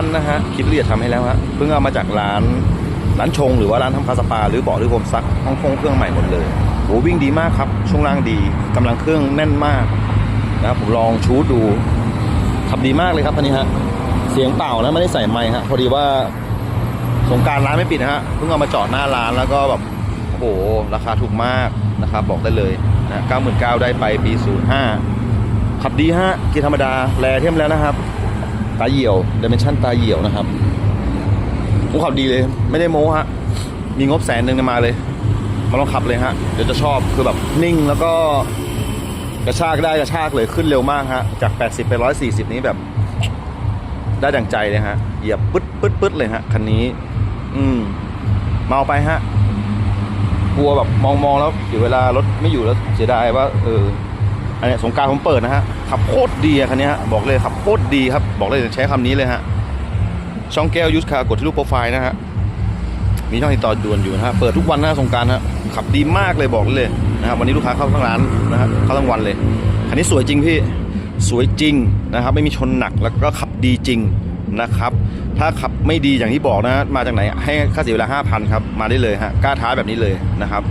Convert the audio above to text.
นะฮะคิดเอียดทำให้แล้วฮะเพิ่งเอามาจากร้านร้านชงหรือว่าร้านทำคาสปา หรือเบาะหรือโฮมซักห้องคงเครื่องใหม่หมดเลยโหวิ่งดีมากครับ ช่วงล่างดีกำลังเครื่องแน่นมากนะครับผมลองชูดดูขับดีมากเลยครับคันนี้ฮะเสียงเปล่านะไม่ได้ใส่ไมค์ฮะพอดีว่าสงการร้านไม่ปิดฮะเพิ่งเอามาจอดหน้าร้านแล้วก็แบบโอ้โหราคาถูกมากนะครับบอกได้เลยนะเก้าหมื่นเก้าได้ไปปีศูนย์ห้าขับดีฮะกีธรรมดาแลเทียมแล้วนะครับ ตาเหี่ยวดิเมนชันตาเหี่ยวนะครับผมขับดีเลย ไม่ได้โม้ฮะ มีงบแสนหนึ่งมาเลย มาลองขับเลยฮะ เดี๋ยวจะชอบคือแบบนิ่งแล้วก็กระชากได้กระชากเลยขึ้นเร็วมากฮะ จาก 80 ไป 140 นี้แบบ ได้ดังใจเลยฮะ เหยียบปึ๊ดปึ๊ดปึ๊ดเลยฮะ คันนี้ อืม เมาไปฮะ กลัวแบบมองมองแล้วเดี๋ยวเวลารถไม่อยู่แล้วเสียดายว่า เออ อันนี้สงการผมเปิดนะฮะขับโคตรดีอะคันนี้ฮะบอกเลยขับโคตรดีครับบอกเลยใช้คำนี้เลยฮะช่องแก้วยูสคากดที่รูปโปรไฟล์นะฮะมีช่องติดต่อด่วนอยู่นะฮะเปิดทุกวันนะสงการฮะขับดีมากเลยบอกเลยนะครับวันนี้ลูกค้าเข้าทั้งร้านนะฮะเข้าทั้งวันเลยคันนี้สวยจริงพี่สวยจริงนะครับ ไม่มีชนหนักแล้วก็ขับดีจริงนะครับ ถ้าขับไม่ดีอย่างที่บอกนะ มาจากไหนให้ค่าเสียเวลา5,000ครับมาได้เลยฮะกล้าท้าแบบนี้เลยนะครับ